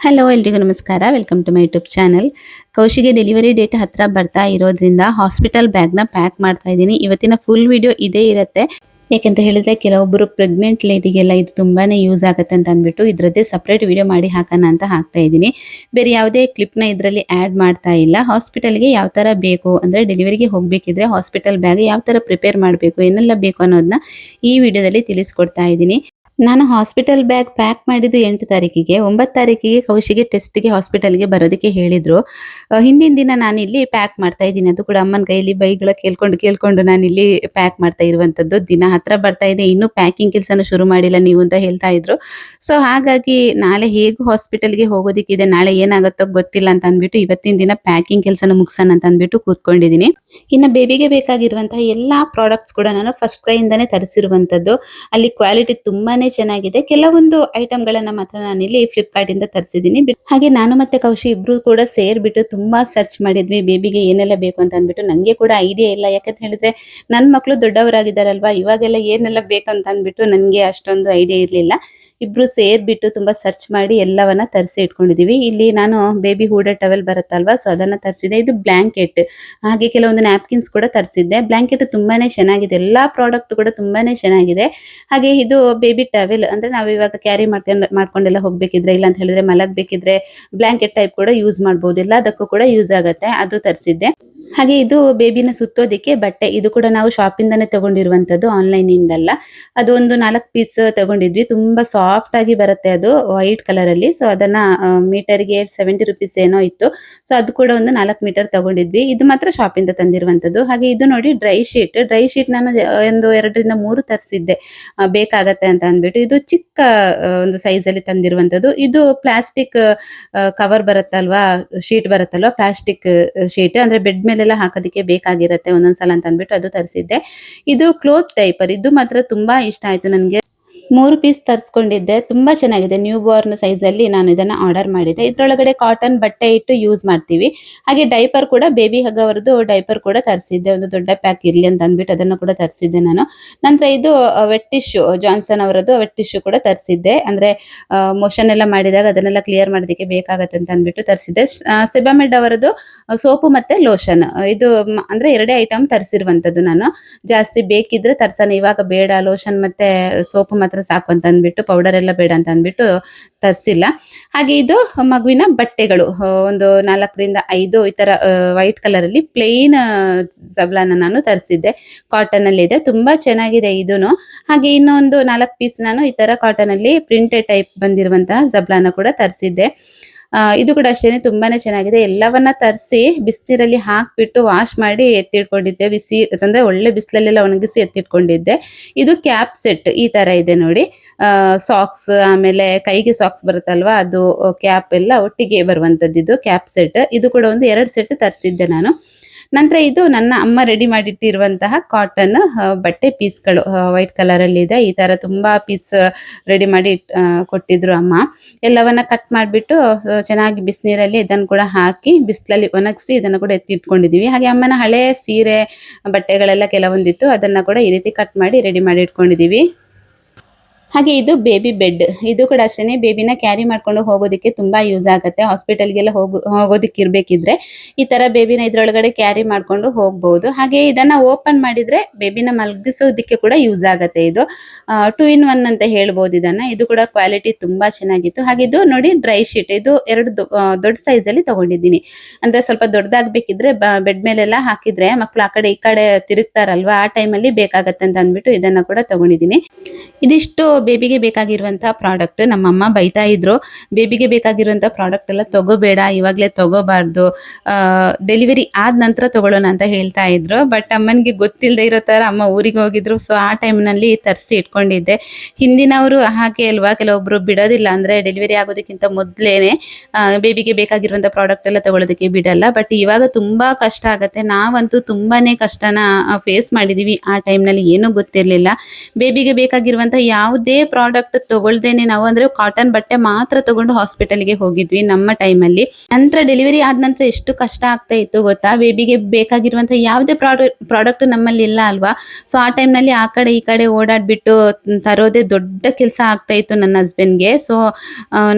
Hello ಎಲ್ರಿಗೂ ನಮಸ್ಕಾರ. Welcome to my YouTube channel ಕೌಶಿಗೆ delivery date ಹತ್ರ ಬರ್ತಾ ಇರೋದ್ರಿಂದ ಹಾಸ್ಪಿಟಲ್ ಬ್ಯಾಗ್ನ ಪ್ಯಾಕ್ ಮಾಡ್ತಾ ಇದ್ದೀನಿ. ಇವತ್ತಿನ ಫುಲ್ ವಿಡಿಯೋ ಇದೇ ಇರುತ್ತೆ. ಯಾಕೆಂತ ಹೇಳಿದ್ರೆ ಕೆಲವೊಬ್ಬರು ಪ್ರೆಗ್ನೆಂಟ್ ಲೇಡಿಗೆಲ್ಲ ಇದು ತುಂಬಾನೇ ಯೂಸ್ ಆಗುತ್ತೆ ಅಂತ ಅಂದ್ಬಿಟ್ಟು ಇದರದ್ದೇ ಸಪ್ರೇಟ್ ವಿಡಿಯೋ ಮಾಡಿ ಹಾಕೋಣ ಅಂತ ಹಾಕ್ತಾ ಇದ್ದೀನಿ. ಬೇರೆ ಯಾವುದೇ ಕ್ಲಿಪ್ನ ಇದರಲ್ಲಿ ಆ್ಯಡ್ ಮಾಡ್ತಾ ಇಲ್ಲ. ಹಾಸ್ಪಿಟಲ್ಗೆ ಯಾವ ಥರ ಬೇಕು ಅಂದರೆ ಡೆಲಿವರಿಗೆ ಹೋಗಬೇಕಿದ್ರೆ ಹಾಸ್ಪಿಟಲ್ ಬ್ಯಾಗ್ ಯಾವ ಥರ ಪ್ರಿಪೇರ್ ಮಾಡಬೇಕು, ಏನೆಲ್ಲ ಬೇಕು ಅನ್ನೋದನ್ನ ಈ ವಿಡಿಯೋದಲ್ಲಿ ತಿಳಿಸ್ಕೊಡ್ತಾ ಇದ್ದೀನಿ. ನಾನು ಹಾಸ್ಪಿಟಲ್ ಬ್ಯಾಗ್ ಪ್ಯಾಕ್ ಮಾಡಿದ್ದು ಎಂಟು ತಾರೀಕಿಗೆ, ಒಂಬತ್ತು ತಾರೀಕಿಗೆ ಕೌಶಿಗೆ ಟೆಸ್ಟ್ಗೆ ಹಾಸ್ಪಿಟಲ್ಗೆ ಬರೋದಕ್ಕೆ ಹೇಳಿದ್ರು. ಹಿಂದಿನ ದಿನ ನಾನು ಇಲ್ಲಿ ಪ್ಯಾಕ್ ಮಾಡ್ತಾ ಇದ್ದೀನಿ. ಅದು ಕೂಡ ಅಮ್ಮನ ಕೈಯಲ್ಲಿ ಬೈಗಳ ಕೇಳ್ಕೊಂಡು ಕೇಳ್ಕೊಂಡು ನಾನು ಇಲ್ಲಿ ಪ್ಯಾಕ್ ಮಾಡ್ತಾ ಇರುವಂಥದ್ದು ದಿನ ಹತ್ರ ಬರ್ತಾ ಇದೆ. ಇನ್ನೂ ಪ್ಯಾಕಿಂಗ್ ಕೆಲಸನ ಶುರು ಮಾಡಿಲ್ಲ ನೀವು ಅಂತ ಹೇಳ್ತಾ ಇದ್ರು. ಸೊ ಹಾಗಾಗಿ ನಾಳೆ ಹೇಗೂ ಹಾಸ್ಪಿಟಲ್ಗೆ ಹೋಗೋದಕ್ಕಿದೆ, ನಾಳೆ ಏನಾಗುತ್ತೋ ಗೊತ್ತಿಲ್ಲ ಅಂತ ಅಂದ್ಬಿಟ್ಟು ಇವತ್ತಿನ ದಿನ ಪ್ಯಾಕಿಂಗ್ ಕೆಲಸನ ಮುಗಿಸೋಣ ಅಂತ ಅಂದ್ಬಿಟ್ಟು ಕೂತ್ಕೊಂಡಿದ್ದೀನಿ. ಇನ್ನು ಬೇಬಿಗೆ ಬೇಕಾಗಿರುವಂತಹ ಎಲ್ಲಾ ಪ್ರಾಡಕ್ಟ್ಸ್ ಕೂಡ ನಾನು ಫಸ್ಟ್ ಕೈಯಿಂದಾನೇ ತರಿಸಿರುವಂತದ್ದು. ಅಲ್ಲಿ ಕ್ವಾಲಿಟಿ ತುಂಬಾನೇ ಚೆನ್ನಾಗಿದೆ. ಕೆಲವೊಂದು ಐಟಮ್ಗಳನ್ನ ಮಾತ್ರ ನಾನಿಲ್ಲಿ ಫ್ಲಿಪ್ಕಾರ್ಟ್ ಇಂದ ತರಿಸಿದ್ದೀನಿ. ಹಾಗೆ ನಾನು ಮತ್ತೆ ಕೌಶಿ ಇಬ್ರು ಕೂಡ ಸೇರ್ಬಿಟ್ಟು ತುಂಬಾ ಸರ್ಚ್ ಮಾಡಿದ್ವಿ. ಬೇಬಿಗೆ ಏನೆಲ್ಲ ಬೇಕು ಅಂತ ಅಂದ್ಬಿಟ್ಟು ನನಗೆ ಕೂಡ ಐಡಿಯಾ ಇಲ್ಲ. ಯಾಕಂತ ಹೇಳಿದ್ರೆ ನನ್ನ ಮಕ್ಕಳು ದೊಡ್ಡವರಾಗಿದ್ದಾರಲ್ವಾ? ಇವಾಗೆಲ್ಲ ಏನೆಲ್ಲ ಬೇಕು ಅಂತ ಅಂದ್ಬಿಟ್ಟು ನನಗೆ ಅಷ್ಟೊಂದು ಐಡಿಯಾ ಇರಲಿಲ್ಲ. ಇಬ್ರು ಸೇರ್ಬಿಟ್ಟು ತುಂಬಾ ಸರ್ಚ್ ಮಾಡಿ ಎಲ್ಲವನ್ನ ತರಿಸಿ ಇಟ್ಕೊಂಡಿದೀವಿ. ಇಲ್ಲಿ ನಾನು ಬೇಬಿ ಹೂಡ ಟವೆಲ್ ಬರುತ್ತಲ್ವಾ ಸೊ ಅದನ್ನ ತರಿಸಿದೆ ಇದು ಬ್ಲಾಂಕೆಟ್ ಹಾಗೆ ಕೆಲವೊಂದು ನ್ಯಾಪ್ಕಿನ್ಸ್ ಕೂಡ ತರಿಸಿದ್ದೆ. ಬ್ಲಾಂಕೆಟ್ ತುಂಬಾನೇ ಚೆನ್ನಾಗಿದೆ. ಎಲ್ಲಾ ಪ್ರಾಡಕ್ಟ್ ಕೂಡ ತುಂಬಾನೇ ಚೆನ್ನಾಗಿದೆ. ಹಾಗೆ ಇದು ಬೇಬಿ ಟವೆಲ್ ಅಂದ್ರೆ ನಾವು ಇವಾಗ ಕ್ಯಾರಿ ಮಾಡ್ಕೊಂಡು, ಮಾಡ್ಕೊಂಡೆಲ್ಲ ಹೋಗ್ಬೇಕಿದ್ರೆ, ಇಲ್ಲ ಅಂತ ಹೇಳಿದ್ರೆ ಮಲಗ್ಬೇಕಿದ್ರೆ ಬ್ಲಾಂಕೆಟ್ ಟೈಪ್ ಕೂಡ ಯೂಸ್ ಮಾಡಬಹುದು ಎಲ್ಲದಕ್ಕೂ ಕೂಡ ಯೂಸ್ ಆಗುತ್ತೆ. ಅದು ತರಿಸಿದ್ದೆ. ಹಾಗೆ ಇದು ಬೇಬಿನ ಸುತ್ತೋದಿಕ್ಕೆ ಬಟ್ಟೆ. ಇದು ಕೂಡ ನಾವು ಶಾಪಿಂದಾನೆ ತಗೊಂಡಿರುವಂತದ್ದು ಆನ್ಲೈನ್ ಇಂದಲ್ಲ ಅದು ಒಂದು ನಾಲ್ಕು ಪೀಸ್ ತಗೊಂಡಿದ್ವಿ. ತುಂಬಾ ಸಾಫ್ಟ್ ಆಗಿ ಬರುತ್ತೆ ಅದು ವೈಟ್ ಕಲರ್ ಅಲ್ಲಿ ಸೊ ಅದನ್ನ ಮೀಟರ್ಗೆ ಸೆವೆಂಟಿ ರುಪೀಸ್ ಏನೋ ಇತ್ತು. ಸೊ ಅದು ಕೂಡ ಒಂದು ನಾಲ್ಕು ಮೀಟರ್ ತಗೊಂಡಿದ್ವಿ. ಇದು ಮಾತ್ರ ಶಾಪಿಂದ ತಂದಿರುವಂತದ್ದು ಹಾಗೆ ಇದು ನೋಡಿ ಡ್ರೈ ಶೀಟ್. ಡ್ರೈ ಶೀಟ್ ನಾನು ಒಂದು ಎರಡರಿಂದ ಮೂರು ತರಿಸಿದ್ದೆ. ಬೇಕಾಗತ್ತೆ ಅಂತ ಅಂದ್ಬಿಟ್ಟು. ಇದು ಚಿಕ್ಕ ಒಂದು ಸೈಜ್ ಅಲ್ಲಿ ತಂದಿರುವಂತದ್ದು ಇದು ಪ್ಲಾಸ್ಟಿಕ್ ಕವರ್ ಬರುತ್ತಲ್ವಾ? ಶೀಟ್ ಬರುತ್ತಲ್ವಾ? Plastic sheet. ಅಂದ್ರೆ ಬೆಡ್ ಮೇಲೆಲ್ಲ ಹಾಕೋದಕ್ಕೆ ಬೇಕಾಗಿರತ್ತೆ ಒಂದೊಂದ್ಸಲ ಅಂತ ಅಂದ್ಬಿಟ್ಟು ಅದು ತರಿಸಿದ್ದೆ. ಇದು ಕ್ಲೋತ್ ಟೈಪರ್ ಇದು ಮಾತ್ರ ತುಂಬಾ ಇಷ್ಟ ಆಯ್ತು ನನಗೆ ಮೂರು ಪೀಸ್ ತರಿಸ್ಕೊಂಡಿದ್ದೆ. ತುಂಬಾ ಚೆನ್ನಾಗಿದೆ. ನ್ಯೂ ಬಾರ್ನ್ ಸೈಜ್ ಅಲ್ಲಿ ನಾನು ಇದನ್ನ ಆರ್ಡರ್ ಮಾಡಿದ್ದೆ. ಇದ್ರೊಳಗಡೆ ಕಾಟನ್ ಬಟ್ಟೆ ಇಟ್ಟು ಯೂಸ್ ಮಾಡ್ತೀವಿ. ಹಾಗೆ ಡೈಪರ್ ಕೂಡ ಬೇಬಿ ಹಗವರದ್ದು ಡೈಪರ್ ಕೂಡ ತರಿಸಿದ್ದೆ. ಒಂದು ದೊಡ್ಡ ಪ್ಯಾಕ್ ಇರ್ಲಿ ಅಂತ ಅಂದ್ಬಿಟ್ಟು ಅದನ್ನು ಕೂಡ ತರಿಸಿದ್ದೆ ನಾನು. ನಂತರ ಇದು ವೆಟ್ ಟಿಶ್ಯೂ ಜಾನ್ಸನ್ ಅವರದ್ದು ವೆಟ್ ಟಿಶ್ಯೂ ಕೂಡ ತರಿಸಿದ್ದೆ. ಅಂದ್ರೆ ಮೋಷನ್ ಎಲ್ಲ ಮಾಡಿದಾಗ ಅದನ್ನೆಲ್ಲ ಕ್ಲಿಯರ್ ಮಾಡೋದಕ್ಕೆ ಬೇಕಾಗತ್ತೆ ಅಂತ ಅಂದ್ಬಿಟ್ಟು ತರಿಸಿದ್ದೆ. ಸೆಬಾಮೆಡ್ ಅವರದ್ದು ಸೋಪು ಮತ್ತೆ ಲೋಷನ್ ಇದು ಅಂದ್ರೆ ಎರಡೇ ಐಟಮ್ ತರಿಸಿರುವಂತದ್ದು ನಾನು. ಜಾಸ್ತಿ ಬೇಕಿದ್ರೆ ತರ್ಸಾನೆ ಇವಾಗ ಬೇಡ. ಲೋಷನ್ ಮತ್ತೆ, ಸೋಪು ಮಾತ್ರ ಸಾಕು ಅಂತ ಅಂದ್ಬಿಟ್ಟು ಪೌಡರ್ ಎಲ್ಲ ಬೇಡ ಅಂತ ಅಂದ್ಬಿಟ್ಟು ತರಿಸಿಲ್ಲ. ಹಾಗೆ ಇದು ಮಗುವಿನ ಬಟ್ಟೆಗಳು. ಒಂದು ನಾಲ್ಕರಿಂದ ಐದು ಈ ತರ ವೈಟ್ ಕಲರ್ ಅಲ್ಲಿ ಪ್ಲೇನ್ ಜಬ್ಲಾನ ನಾನು ತರಿಸಿದ್ದೆ. ಕಾಟನ್ ಅಲ್ಲಿ ಇದೆ. ತುಂಬಾ ಚೆನ್ನಾಗಿದೆ ಇದೂ ಹಾಗೆ ಇನ್ನೊಂದು ನಾಲ್ಕು ಪೀಸ್ ನಾನು ಈ ತರ ಕಾಟನ್ ಅಲ್ಲಿ ಪ್ರಿಂಟೆಡ್ ಟೈಪ್ ಬಂದಿರುವಂತಹ ಜಬ್ಲಾನ ಕೂಡ ತರಿಸಿದ್ದೆ. ಇದು ಕೂಡ ಅಷ್ಟೇನೆ ತುಂಬಾನೇ ಚೆನ್ನಾಗಿದೆ. ಎಲ್ಲವನ್ನ ತರಿಸಿ ಬಿಸಿನೀರಲ್ಲಿ ಹಾಕ್ಬಿಟ್ಟು ವಾಶ್ ಮಾಡಿ ಎತ್ತಿಟ್ಕೊಂಡಿದ್ದೆ. ಬಿಸಿ, ಅಂದ್ರೆ ಒಳ್ಳೆ ಬಿಸಿಲಲ್ಲೆಲ್ಲ ಒಣಗಿಸಿ ಎತ್ತಿಟ್ಕೊಂಡಿದ್ದೆ. ಇದು ಕ್ಯಾಪ್ ಸೆಟ್ ಈ ತರ ಇದೆ ನೋಡಿ. ಸಾಕ್ಸ್ ಆಮೇಲೆ ಕೈಗೆ ಸಾಕ್ಸ್ ಬರುತ್ತಲ್ವಾ, ಅದು ಕ್ಯಾಪ್ ಎಲ್ಲ ಒಟ್ಟಿಗೆ ಬರುವಂತದ್ದು ಇದು ಕ್ಯಾಪ್ ಸೆಟ್ ಇದು ಕೂಡ ಒಂದು ಎರಡು ಸೆಟ್ ತರಿಸಿದ್ದೆ ನಾನು. ನಂತರ ಇದು ನನ್ನ ಅಮ್ಮ ರೆಡಿ ಮಾಡಿಟ್ಟಿರುವಂತಹ ಕಾಟನ್ ಬಟ್ಟೆ ಪೀಸ್ಗಳು ವೈಟ್ ಕಲರ್ ಅಲ್ಲಿ ಇದೆ. ಈ ತರ ತುಂಬಾ ಪೀಸ್ ರೆಡಿ ಮಾಡಿ ಕೊಟ್ಟಿದ್ರು ಅಮ್ಮ. ಎಲ್ಲವನ್ನ ಕಟ್ ಮಾಡಿಬಿಟ್ಟು ಚೆನ್ನಾಗಿ ಬಿಸಿನೀರಲ್ಲಿ ಇದನ್ನು ಕೂಡ ಹಾಕಿ, ಬಿಸಿಲಲ್ಲಿ ಒಣಗಿಸಿ ಇದನ್ನು ಕೂಡ ಎತ್ತಿ ಇಟ್ಕೊಂಡಿದೀವಿ ಹಾಗೆ ಅಮ್ಮನ ಹಳೆ ಸೀರೆ ಬಟ್ಟೆಗಳೆಲ್ಲ ಕೆಲವೊಂದಿತ್ತು. ಅದನ್ನ ಕೂಡ ಈ ರೀತಿ ಕಟ್ ಮಾಡಿ ರೆಡಿ ಮಾಡಿ ಇಟ್ಕೊಂಡಿದೀವಿ ಹಾಗೆ ಇದು ಬೇಬಿ ಬೆಡ್ ಇದು ಕೂಡ ಅಷ್ಟೇನೆ ಬೇಬಿನ ಕ್ಯಾರಿ ಮಾಡ್ಕೊಂಡು ಹೋಗೋದಕ್ಕೆ ತುಂಬಾ ಯೂಸ್ ಆಗುತ್ತೆ. ಹಾಸ್ಪಿಟಲ್ಗೆಲ್ಲ ಹೋಗೋ, ಹೋಗೋದಕ್ಕೆ ಇರ್ಬೇಕಿದ್ರೆ ಈ ತರ ಬೇಬಿನ ಇದ್ರೊಳಗಡೆ ಕ್ಯಾರಿ ಮಾಡ್ಕೊಂಡು ಹೋಗ್ಬಹುದು ಹಾಗೆ ಇದನ್ನ ಓಪನ್ ಮಾಡಿದ್ರೆ ಬೇಬಿನ ಮಲಗಿಸೋದಕ್ಕೆ ಕೂಡ ಯೂಸ್ ಆಗುತ್ತೆ ಇದು. ಟೂ ಇನ್ ಒನ್ ಅಂತ ಹೇಳ್ಬೋದು ಇದನ್ನ. ಇದು ಕೂಡ ಕ್ವಾಲಿಟಿ ತುಂಬಾ ಚೆನ್ನಾಗಿತ್ತು. ಹಾಗೆ ಇದು ನೋಡಿ ಡ್ರೈ ಶೀಟ್ ಇದು ಎರಡು ದೊಡ್ಡ ಸೈಜ್ ಅಲ್ಲಿ ತಗೊಂಡಿದ್ದೀನಿ. ಅಂದ್ರೆ ಸ್ವಲ್ಪ ದೊಡ್ಡದಾಗ್ಬೇಕಿದ್ರೆ ಬೆಡ್ ಮೇಲೆಲ್ಲ ಹಾಕಿದ್ರೆ ಮಕ್ಕಳು ಆ ಕಡೆ ಈ ಕಡೆ ತಿರುಗ್ತಾರಲ್ವಾ, ಆ ಟೈಮಲ್ಲಿ ಬೇಕಾಗತ್ತೆ ಅಂತ ಅಂದ್ಬಿಟ್ಟು ಇದನ್ನ ಕೂಡ ತಗೊಂಡಿದ್ದೀನಿ. ಇದಿಷ್ಟು ಬೇಬಿಗೆ ಬೇಕಾಗಿರುವಂತಹ ಪ್ರಾಡಕ್ಟ್. ನಮ್ಮಮ್ಮ ಬೈತಾ ಇದ್ರು, ಬೇಬಿಗೆ ಬೇಕಾಗಿರುವಂತಹ ಪ್ರಾಡಕ್ಟ್ ಎಲ್ಲ ತಗೋಬೇಡ, ಇವಾಗ್ಲೇ ತಗೋಬಾರ್ದು ಡೆಲಿವರಿ ಆದ ನಂತರ ತಗೊಳ್ಳೋಣ ಅಂತ ಹೇಳ್ತಾ ಇದ್ರು. ಬಟ್ ಅಮ್ಮನಿಗೆ ಗೊತ್ತಿಲ್ಲದೆ ಇರೋ ಥರ ಅಮ್ಮ ಊರಿಗೆ ಹೋಗಿದ್ರು. ಸೊ, ಆ ಟೈಮ್ನಲ್ಲಿ ತರಿಸಿ ಇಟ್ಕೊಂಡಿದ್ದೆ. ಹಿಂದಿನವರು ಹಾಗೆ ಅಲ್ವಾ ಕೆಲವೊಬ್ಬರು ಬಿಡೋದಿಲ್ಲ ಅಂದ್ರೆ ಡೆಲಿವರಿ ಆಗೋದಕ್ಕಿಂತ ಮೊದಲೇನೆ ಬೇಬಿಗೆ ಬೇಕಾಗಿರುವಂತ ಪ್ರಾಡಕ್ಟ್ ಎಲ್ಲ ತಗೊಳ್ಳೋದಕ್ಕೆ ಬಿಡಲ್ಲ. ಬಟ್ ಇವಾಗ ತುಂಬಾ ಕಷ್ಟ ಆಗುತ್ತೆ. ನಾವಂತೂ ತುಂಬಾನೇ ಕಷ್ಟನ ಫೇಸ್ ಮಾಡಿದೀವಿ. ಆ ಟೈಮ್ನಲ್ಲಿ ಏನೂ ಗೊತ್ತಿರಲಿಲ್ಲ. ಬೇಬಿಗೆ ಬೇಕಾಗಿರೋ ಬೇಕಾಗಿರುವಂತ ಯಾವುದೇ ಪ್ರಾಡಕ್ಟ್ ತಗೊಳ್ದೇನೆ ನಾವು ಅಂದ್ರೆ ಕಾಟನ್ ಬಟ್ಟೆ ಮಾತ್ರ ತಗೊಂಡು ಹಾಸ್ಪಿಟಲ್ಗೆ ಹೋಗಿದ್ವಿ ನಮ್ಮ ಟೈಮಲ್ಲಿ ನಂತರ ಡೆಲಿವರಿ ಆದ ನಂತರ ಎಷ್ಟು ಕಷ್ಟ ಆಗ್ತಾ ಇತ್ತು ಗೊತ್ತಾ? ಬೇಬಿಗೆ ಬೇಕಾಗಿರುವಂತಹ ಯಾವುದೇ ಪ್ರಾಡಕ್ಟ್ ಪ್ರಾಡಕ್ಟ್ ನಮ್ಮಲ್ಲಿ ಇಲ್ಲ ಅಲ್ವಾ? ಸೊ ಆ ಟೈಮ್ನಲ್ಲಿ ಆ ಕಡೆ ಈ ಕಡೆ ಓಡಾಡ್ಬಿಟ್ಟು ತರೋದೇ ದೊಡ್ಡ ಕೆಲಸ ಆಗ್ತಾ ಇತ್ತು ನನ್ನ ಹಸ್ಬೆಂಡ್ಗೆ ಸೊ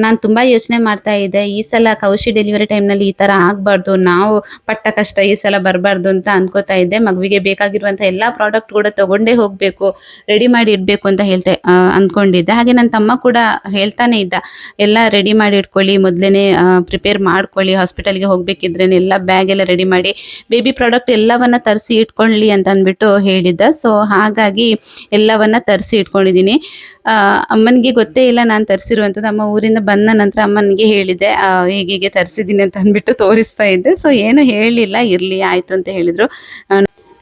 ನಾನು ತುಂಬಾ ಯೋಚನೆ ಮಾಡ್ತಾ ಇದ್ದೆ, ಈ ಸಲ ಕೌಶಿ ಡೆಲಿವರಿ ಟೈಮ್ನಲ್ಲಿ ಈ ತರ ಆಗ್ಬಾರ್ದು, ನಾವು ಪಟ್ಟ ಕಷ್ಟ ಈ ಸಲ ಬರಬಾರ್ದು ಅಂತ ಅನ್ಕೋತಾ ಇದ್ದೆ. ಮಗುವಿಗೆ ಬೇಕಾಗಿರುವಂತಹ ಎಲ್ಲಾ ಪ್ರಾಡಕ್ಟ್ ಕೂಡ ತಗೊಂಡೇ ಹೋಗ್ಬೇಕು ರೆಡಿ ಮಾಡಿ ಇಡ್ಬೇಕು ಅಂತ ಹೇಳ್ತೆ ಅಂದ್ಕೊಂಡಿದ್ದೆ ಹಾಗೆ ನನ್ನ ತಮ್ಮ ಕೂಡ ಹೇಳ್ತಾನೆ ಇದ್ದ, ಎಲ್ಲ ರೆಡಿ ಮಾಡಿ ಇಟ್ಕೊಳ್ಳಿ ಮೊದಲೇ ಪ್ರಿಪೇರ್ ಮಾಡ್ಕೊಳ್ಳಿ ಹಾಸ್ಪಿಟಲ್ಗೆ ಹೋಗ್ಬೇಕಿದ್ರೆ ಎಲ್ಲ ಬ್ಯಾಗ್ ಎಲ್ಲ ರೆಡಿ ಮಾಡಿ ಬೇಬಿ ಪ್ರಾಡಕ್ಟ್ ಎಲ್ಲವನ್ನ ತರಿಸಿ ಇಟ್ಕೊಳ್ಳಿ ಅಂತ ಅಂದ್ಬಿಟ್ಟು ಹೇಳಿದ್ದ. ಸೊ ಹಾಗಾಗಿ ಎಲ್ಲವನ್ನ ತರಿಸಿ ಇಟ್ಕೊಂಡಿದ್ದೀನಿ. ಅಮ್ಮನಿಗೆ ಗೊತ್ತೇ ಇಲ್ಲ ನಾನು ತರಿಸಿರುವಂಥದ್ದು ಅಮ್ಮ ಊರಿಂದ ಬಂದ ನಂತರ ಅಮ್ಮನಿಗೆ ಹೇಳಿದ್ದೆ ಹೀಗೆ ತರಿಸಿದ್ದೀನಿ ಅಂತ ಅಂದ್ಬಿಟ್ಟು ತೋರಿಸ್ತಾ ಇದ್ದೆ. ಸೊ ಏನು ಹೇಳಲಿಲ್ಲ ಇರಲಿ, ಆಯಿತು ಅಂತ ಹೇಳಿದರು.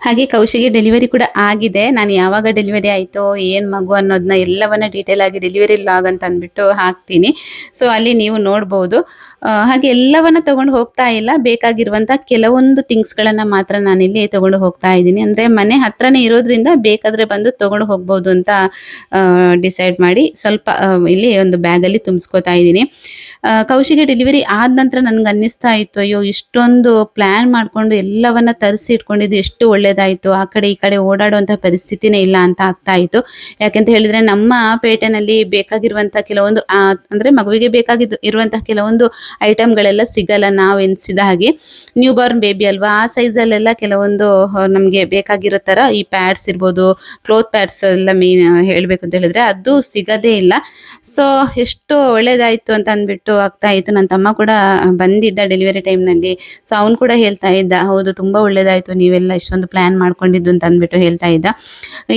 ಹಾಗೆ ಕೌಶಿಗೆ ಡೆಲಿವರಿ ಕೂಡ ಆಗಿದೆ. ನಾನು ಯಾವಾಗ ಡೆಲಿವರಿ ಆಯಿತೋ, ಏನು ಮಗು ಅನ್ನೋದನ್ನ ಎಲ್ಲವನ್ನ ಡೀಟೇಲ್ ಆಗಿ ಡೆಲಿವರಿ ಲಾಗ್ ಅಂತ ಅಂದ್ಬಿಟ್ಟು ಹಾಕ್ತೀನಿ. ಸೊ ಅಲ್ಲಿ ನೀವು ನೋಡ್ಬೋದು. ಹಾಗೆ ಎಲ್ಲವನ್ನ ತಗೊಂಡು ಹೋಗ್ತಾ ಇಲ್ಲ. ಬೇಕಾಗಿರುವಂಥ ಕೆಲವೊಂದು ಥಿಂಗ್ಸ್ಗಳನ್ನು ಮಾತ್ರ ನಾನಿಲ್ಲಿ ತೊಗೊಂಡು ಹೋಗ್ತಾ ಇದ್ದೀನಿ. ಅಂದರೆ ಮನೆ ಹತ್ರನೇ ಇರೋದ್ರಿಂದ ಬೇಕಾದರೆ ಬಂದು ತೊಗೊಂಡು ಹೋಗ್ಬೋದು ಅಂತ ಡಿಸೈಡ್ ಮಾಡಿ ಸ್ವಲ್ಪ ಇಲ್ಲಿ ಒಂದು ಬ್ಯಾಗಲ್ಲಿ ತುಂಬಿಸ್ಕೋತಾ ಇದ್ದೀನಿ. ಕೌಶಿಗೆ ಡೆಲಿವರಿ ಆದ ನಂತರ ನನಗೆ ಅನ್ನಿಸ್ತಾ ಇತ್ತು, ಅಯ್ಯೋ, ಇಷ್ಟೊಂದು ಪ್ಲ್ಯಾನ್ ಮಾಡಿಕೊಂಡು ಎಲ್ಲವನ್ನ ತರಿಸಿ ಇಟ್ಕೊಂಡಿದ್ದು ಎಷ್ಟು ಒಳ್ಳೇದಾಯಿತು, ಆ ಕಡೆ ಈ ಕಡೆ ಓಡಾಡುವಂತಹ ಪರಿಸ್ಥಿತಿನೇ ಇಲ್ಲ ಅಂತ ಆಗ್ತಾ ಇತ್ತು. ಯಾಕೆಂತ ಹೇಳಿದ್ರೆ ನಮ್ಮ ಪೇಟೆನಲ್ಲಿ ಬೇಕಾಗಿರುವಂತಹ ಕೆಲವೊಂದು ಅಂದ್ರೆ ಮಗುವಿಗೆ ಬೇಕಾಗಿದ್ದು ಇರುವಂತಹ ಕೆಲವೊಂದು ಐಟಮ್ಗಳೆಲ್ಲ ಸಿಗಲ್ಲ ನಾವು ಎನಿಸಿದ ಹಾಗೆ. ನ್ಯೂ ಬಾರ್ನ್ ಬೇಬಿ ಅಲ್ವಾ, ಆ ಸೈಜಲ್ಲೆಲ್ಲ ಕೆಲವೊಂದು ನಮಗೆ ಬೇಕಾಗಿರೋ ಥರ ಈ ಪ್ಯಾಡ್ಸ್ ಇರ್ಬೋದು ಕ್ಲೋತ್ ಪ್ಯಾಡ್ಸ್ ಎಲ್ಲ ಮೀನ್ ಹೇಳಬೇಕು ಅಂತ ಹೇಳಿದ್ರೆ ಅದು ಸಿಗದೇ ಇಲ್ಲ. ಸೊ ಎಷ್ಟು ಒಳ್ಳೇದಾಯ್ತು ಅಂತ ಅಂದ್ಬಿಟ್ಟು ಆಗ್ತಾ ಇತ್ತು. ನನ್ನ ತಮ್ಮ ಕೂಡ ಬಂದಿದ್ದ ಡೆಲಿವರಿ ಟೈಮ್ನಲ್ಲಿ ಸೊ ಅವ್ನು ಕೂಡ ಹೇಳ್ತಾ ಇದ್ದ, ಹೌದು, ತುಂಬ ಒಳ್ಳೇದಾಯ್ತು, ನೀವೆಲ್ಲ ಇಷ್ಟೊಂದು ಪ್ಲ್ಯಾನ್ ಮಾಡ್ಕೊಂಡಿದ್ದು ಅಂತ ಅಂದ್ಬಿಟ್ಟು ಹೇಳ್ತಾ ಇದ್ದ.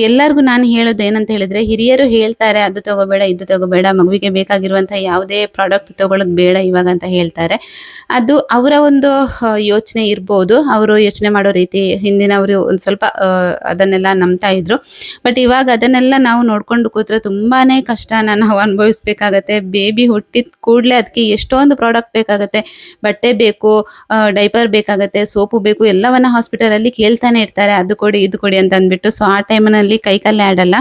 ಎಲ್ಲರಿಗೂ ನಾನು ಹೇಳೋದು ಏನಂತ ಹೇಳಿದ್ರೆ, ಹಿರಿಯರು ಹೇಳ್ತಾರೆ, ಅದು ತಗೋಬೇಡ, ಇದು ತಗೋಬೇಡ, ಮಗುವಿಗೆ ಬೇಕಾಗಿರುವಂತಹ ಯಾವುದೇ ಪ್ರಾಡಕ್ಟ್ ತಗೊಳ್ಳೋದು ಬೇಡ ಇವಾಗ ಅಂತ ಹೇಳ್ತಾರೆ. ಅದು ಅವರ ಒಂದು ಯೋಚನೆ ಇರ್ಬೋದು. ಅವರು ಯೋಚನೆ ಮಾಡೋ ರೀತಿ ಹಿಂದಿನವರು ಒಂದು ಸ್ವಲ್ಪ ಅದನ್ನೆಲ್ಲ ನಂಬ್ತಾ ಇದ್ರು. ಬಟ್ ಇವಾಗ ಅದನ್ನೆಲ್ಲ ನಾವು ನೋಡ್ಕೊಂಡು ಕೂತ್ರೆ ತುಂಬಾನೇ ಕಷ್ಟನ ನಾವು ಅನುಭವಿಸ್ಬೇಕಾಗತ್ತೆ. ಬೇಬಿ ಹುಟ್ಟಿದ ಕೂಡಲೇ ಅದಕ್ಕೆ ಎಷ್ಟೊಂದು ಪ್ರಾಡಕ್ಟ್ ಬೇಕಾಗತ್ತೆ. ಬಟ್ಟೆ ಬೇಕು ಡೈಪರ್ ಬೇಕಾಗತ್ತೆ, ಸೋಪು ಬೇಕು, ಎಲ್ಲವನ್ನ ಹಾಸ್ಪಿಟಲಲ್ಲಿ ಕೇಳ್ತಾನೆ ಅದು ಕೊಡಿ, ಇದು ಕೊಡಿ ಅಂತ ಅಂದ್ಬಿಟ್ಟು. ಸೊ ಆ ಟೈಮ್ನಲ್ಲಿ ಕೈಕಲ್ಲೇ ಆಡಲ್ಲ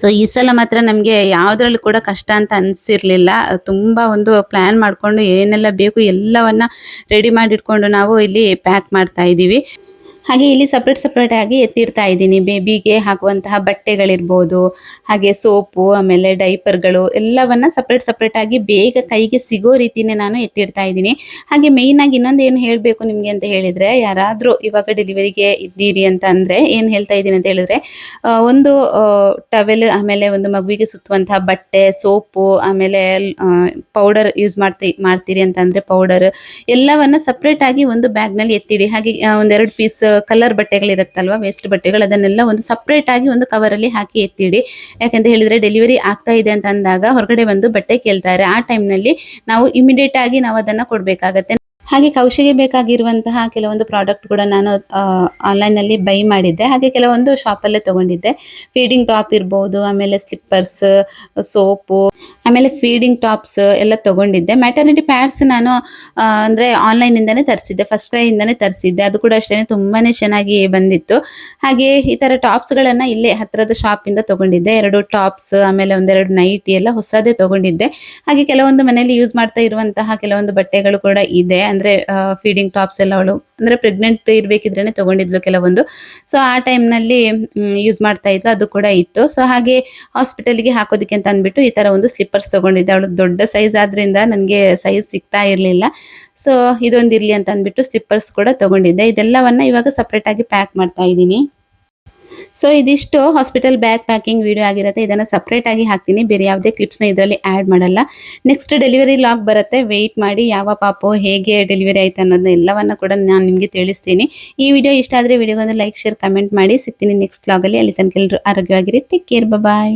ಸೊ ಈ ಸಲ ಮಾತ್ರ ನಮಗೆ ಯಾವುದ್ರಲ್ಲೂ ಕೂಡ ಕಷ್ಟ ಅಂತ ಅನಿಸಿರ್ಲಿಲ್ಲ. ತುಂಬ ಒಂದು ಪ್ಲ್ಯಾನ್ ಮಾಡಿಕೊಂಡು ಏನೆಲ್ಲ ಬೇಕು ಎಲ್ಲವನ್ನು ರೆಡಿ ಮಾಡಿಟ್ಕೊಂಡು ನಾವು ಇಲ್ಲಿ ಪ್ಯಾಕ್ ಮಾಡ್ತಾ ಇದ್ದೀವಿ ಹಾಗೆ ಇಲ್ಲಿ ಸಪ್ರೇಟ್ ಸಪ್ರೇಟ್ ಆಗಿ ಎತ್ತಿಡ್ತಾ ಇದ್ದೀನಿ. ಬೇಬಿಗೆ ಹಾಕುವಂತಹ ಬಟ್ಟೆಗಳಿರ್ಬೋದು, ಹಾಗೆ ಸೋಪು, ಆಮೇಲೆ ಡೈಪರ್ಗಳು ಎಲ್ಲವನ್ನ ಸಪ್ರೇಟ್ ಸಪ್ರೇಟ್ ಆಗಿ ಬೇಗ ಕೈಗೆ ಸಿಗೋ ರೀತಿನೇ ನಾನು ಎತ್ತಿಡ್ತಾ ಇದ್ದೀನಿ. ಹಾಗೆ ಮೇಯ್ನ್ ಆಗಿ ಇನ್ನೊಂದು ಏನು ಹೇಳಬೇಕು ನಿಮಗೆ ಅಂತ ಹೇಳಿದ್ರೆ, ಯಾರಾದರೂ ಇವಾಗ ಡೆಲಿವರಿಗೆ ಇದ್ದೀರಿ ಅಂತ ಅಂದರೆ ಏನು ಹೇಳ್ತಾ ಇದ್ದೀನಿ ಅಂತ ಹೇಳಿದ್ರೆ ಒಂದು ಟವೆಲ್ ಆಮೇಲೆ ಒಂದು ಮಗುವಿಗೆ ಸುತ್ತುವಂತಹ ಬಟ್ಟೆ, ಸೋಪು, ಆಮೇಲೆ ಪೌಡರ್ ಯೂಸ್ ಮಾಡ್ತಿ, ಮಾಡ್ತೀರಿ ಅಂತ ಅಂದರೆ ಪೌಡರ್ ಎಲ್ಲವನ್ನ ಸಪ್ರೇಟ್ ಆಗಿ ಒಂದು ಬ್ಯಾಗ್ನಲ್ಲಿ ಎತ್ತಿಡಿ. ಹಾಗೆ ಒಂದೆರಡು ಪೀಸ್ ಕಲರ್ ಬಟ್ಟೆಗಳಿರುತ್ತಲ್ವ ವೇಸ್ಟ್ ಬಟ್ಟೆಗಳು, ಅದನ್ನೆಲ್ಲ ಒಂದು ಸಪ್ರೇಟ್ ಆಗಿ ಒಂದು ಕವರಲ್ಲಿ ಹಾಕಿ ಎತ್ತಿಡಿ. ಯಾಕಂತ ಹೇಳಿದ್ರೆ ಡೆಲಿವರಿ ಆಗ್ತಾ ಇದೆ ಅಂತ ಅಂದಾಗ ಹೊರಗಡೆ ಬಂದು ಬಟ್ಟೆ ಕೇಳ್ತಾರೆ. ಆ ಟೈಮ್ನಲ್ಲಿ ನಾವು ಇಮಿಡಿಯೇಟ್ ಆಗಿ ನಾವು ಅದನ್ನ ಕೊಡಬೇಕಾಗತ್ತೆ. ಹಾಗೆ ಕೌಶಿಗೆ ಬೇಕಾಗಿರುವಂತಹ ಕೆಲವೊಂದು ಪ್ರಾಡಕ್ಟ್ ಕೂಡ ನಾನು ಆನ್ಲೈನಲ್ಲಿ ಬೈ ಮಾಡಿದ್ದೆ. ಹಾಗೆ ಕೆಲವೊಂದು ಶಾಪಲ್ಲೇ ತಗೊಂಡಿದ್ದೆ. ಫೀಡಿಂಗ್ ಟಾಪ್ ಇರ್ಬೋದು, ಆಮೇಲೆ ಸ್ಲಿಪ್ಪರ್ಸ್ ಸೋಪು ಆಮೇಲೆ ಫೀಡಿಂಗ್ ಟಾಪ್ಸ್ ಎಲ್ಲ ತಗೊಂಡಿದ್ದೆ. ಮ್ಯಾಟರ್ನಿಟಿ ಪ್ಯಾಡ್ಸ್ ನಾನು ಅಂದ್ರೆ ಆನ್ಲೈನ್ ಇಂದಾನೆ ತರಿಸಿದ್ದೆ. ಫಸ್ಟ್ ಟ್ರೈ ಇಂದಾನೆ ತರಿಸಿದ್ದೆ. ಅದು ಕೂಡ ಅಷ್ಟೇ ತುಂಬಾನೇ ಚೆನ್ನಾಗಿ ಬಂದಿತ್ತು. ಹಾಗೆ ಈ ಟಾಪ್ಸ್ ಗಳನ್ನ ಇಲ್ಲೇ ಹತ್ರದ ಶಾಪ್ ಇಂದ ತಗೊಂಡಿದ್ದೆ. ಎರಡು ಟಾಪ್ಸ್ ಆಮೇಲೆ ಒಂದೆರಡು ನೈಟಿ ಎಲ್ಲ ಹೊಸದೇ ತಗೊಂಡಿದ್ದೆ. ಹಾಗೆ ಕೆಲವೊಂದು ಮನೆಯಲ್ಲಿ ಯೂಸ್ ಮಾಡ್ತಾ ಇರುವಂತಹ ಕೆಲವೊಂದು ಬಟ್ಟೆಗಳು ಕೂಡ ಇದೆ. ಅಂದ್ರೆ ಫೀಡಿಂಗ್ ಟಾಪ್ಸ್ ಎಲ್ಲ ಅವಳು, ಅಂದ್ರೆ ಪ್ರೆಗ್ನೆಂಟ್ ಇರಬೇಕಿದ್ರೇ ತಗೊಂಡಿದ್ಲು ಕೆಲವೊಂದು. ಸೊ ಆ ಟೈಮ್ನಲ್ಲಿ ಯೂಸ್ ಮಾಡ್ತಾ ಇದ್ಲು. ಅದು ಕೂಡ ಇತ್ತು. ಸೊ ಹಾಗೆ ಹಾಸ್ಪಿಟಲ್ಗೆ ಹಾಕೋದಕ್ಕೆ ಅಂತ ಅಂದ್ಬಿಟ್ಟು ಈ ತರ ಒಂದು ಸ್ಲಿಪ್ಪರ್ಸ್ ತಗೊಂಡಿದ್ದೆ. ಅವಳು ದೊಡ್ಡ ಸೈಜ್ ಆದ್ರಿಂದ ನನಗೆ ಸೈಜ್ ಸಿಗ್ತಾ ಇರಲಿಲ್ಲ. ಸೊ ಇದೊಂದು ಇರಲಿ ಅಂತ ಅಂದ್ಬಿಟ್ಟು ಸ್ಲಿಪ್ಪರ್ಸ್ ಕೂಡ ತಗೊಂಡಿದ್ದೆ. ಇದೆಲ್ಲವನ್ನ ಇವಾಗ ಸಪ್ರೇಟಾಗಿ ಪ್ಯಾಕ್ ಮಾಡ್ತಾ ಇದ್ದೀನಿ. ಸೊ ಇದಿಷ್ಟು ಹಾಸ್ಪಿಟಲ್ ಬ್ಯಾಗ್ ಪ್ಯಾಕಿಂಗ್ ವಿಡಿಯೋ ಆಗಿರುತ್ತೆ. ಇದನ್ನು ಸಪ್ರೇಟ್ ಆಗಿ ಹಾಕ್ತೀನಿ. ಬೇರೆ ಯಾವುದೇ ಕ್ಲಿಪ್ಸ್ನ ಇದರಲ್ಲಿ ಆ್ಯಡ್ ಮಾಡಲ್ಲ. ನೆಕ್ಸ್ಟ್ ಡೆಲಿವರಿ ಲಾಗ್ ಬರುತ್ತೆ. ವೆಯ್ಟ್ ಮಾಡಿ ಯಾವ ಪಾಪು, ಹೇಗೆ ಡೆಲಿವರಿ ಆಯಿತು ಅನ್ನೋದನ್ನ ಎಲ್ಲವನ್ನು ಕೂಡ ನಾನು ನಿಮಗೆ ತಿಳಿಸ್ತೀನಿ. ಈ ವಿಡಿಯೋ ಇಷ್ಟ ಆದರೆ ವಿಡಿಯೋಗೊಂದು ಲೈಕ್ ಶೇರ್ ಕಮೆಂಟ್ ಮಾಡಿ. ಸಿಗ್ತೀನಿ ನೆಕ್ಸ್ಟ್ ಲಾಗಲ್ಲಿ ಅಲ್ಲಿ. ತನಕ ಎಲ್ಲರೂ ಆರೋಗ್ಯವಾಗಿರಿ. Take care bye